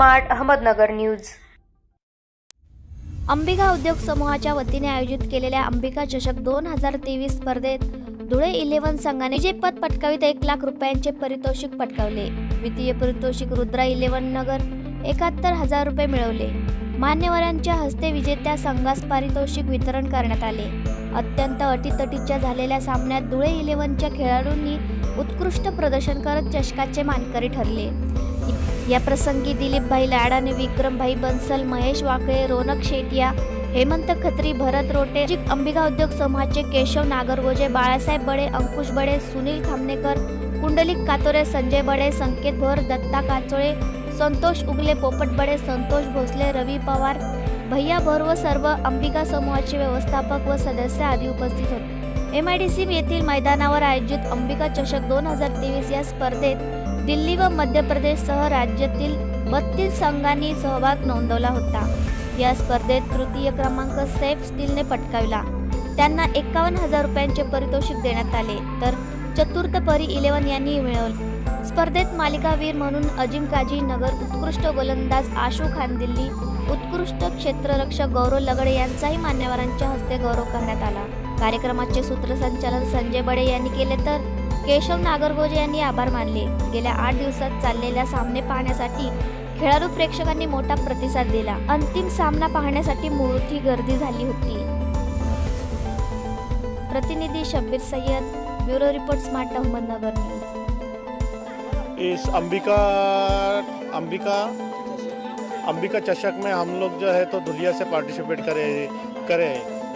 Smart Ahmednagar news. Ambika उद्योग समूहाच्या वतीने आयोजित केलेल्या अंबिका चषक दोन हजार तेवीस स्पर्धेत धुळे इलेव्हन संघाने विजेपद पटकावित एक लाख रुपयांचे पारितोषिक पटकावले. द्वितीय पारितोषिक रुद्रा इलेव्हन नगर एकाहत्तर हजार रुपये मिळवले. मान्यवरांच्या हस्ते विजेत्या संघास पारितोषिक वितरण करण्यात आले. अत्यंत अटीतटीच्या झालेल्या सामन्यात धुळे इलेव्हनच्या खेळाडूंनी उत्कृष्ट प्रदर्शन करत चषकाचे मानकरी ठरले. या प्रसंगी दिलीपभाई लाडाने विक्रमभाई बन्सल महेश वाकळे रोनक शेटिया हेमंत खत्री भरत रोटे अंबिका उद्योग समूहाचे केशव नागरगोजे बाळासाहेब बडे अंकुश बडे सुनील खामनेकर कुंडलिक कातोरे संजय बडे संकेत भोर दत्ता काचोळे संतोष उगले पोपट बडे संतोष भोसले रवी पवार भैया भोर व सर्व अंबिका समूहाचे व्यवस्थापक व सदस्य आदी उपस्थित होते. एम आय डी सी येथील मैदानावर आयोजित अंबिका चषक दोन हजार तेवीस या स्पर्धेत दिल्ली व मध्य प्रदेशसह राज्यातील बत्तीस संघांनी सहभाग नोंदवला होता. या स्पर्धेत तृतीय क्रमांक सैफ स्टीलने पटकावला. त्यांना एकावन्न हजार रुपयांचे पारितोषिक देण्यात आले. तर चतुर्थ परी इलेवन यांनी मिळवले. स्पर्धेत मालिकावीर म्हणून अजिम काजी नगर उत्कृष्ट गोलंदाज आशू खान दिल्ली उत्कृष्ट क्षेत्ररक्षक गौरव लगडे यांचाही मान्यवरांच्या हस्ते गौरव करण्यात आला. कार्यक्रमाचे सूत्रसंचालन संजय बडे यांनी केले तर केशव नागरगोजे यांनी आभार मानले. गेल्या आठ दिवसात चाललेल्या सामने पाहण्यासाठी खेळाडू प्रेक्षकांनी मोठा प्रतिसाद दिला. अंतिम सामना पाहण्यासाठी मोठी गर्दी झाली होती. प्रतिनिधी Shabbir Sayyed bureau report smart Ahmednagar इस अंबिका अंबिका अंबिका चषक में हम लोग जो है तो धुलिया से पार्टिसिपेट करे करे।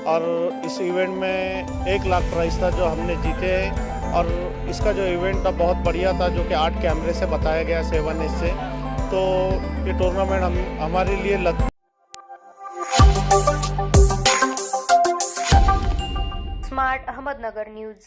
और इस इवेंट में एक लाख प्राइज था जो हमने जीते हैं। और इसका जो इवेंट था बहुत बढ़िया था, जो कि आठ कैमरे से बताया गया सेवन एस से। तो ये टूर्नामेंट हम, हमारे लिए लग स्मार्ट अहमदनगर न्यूज़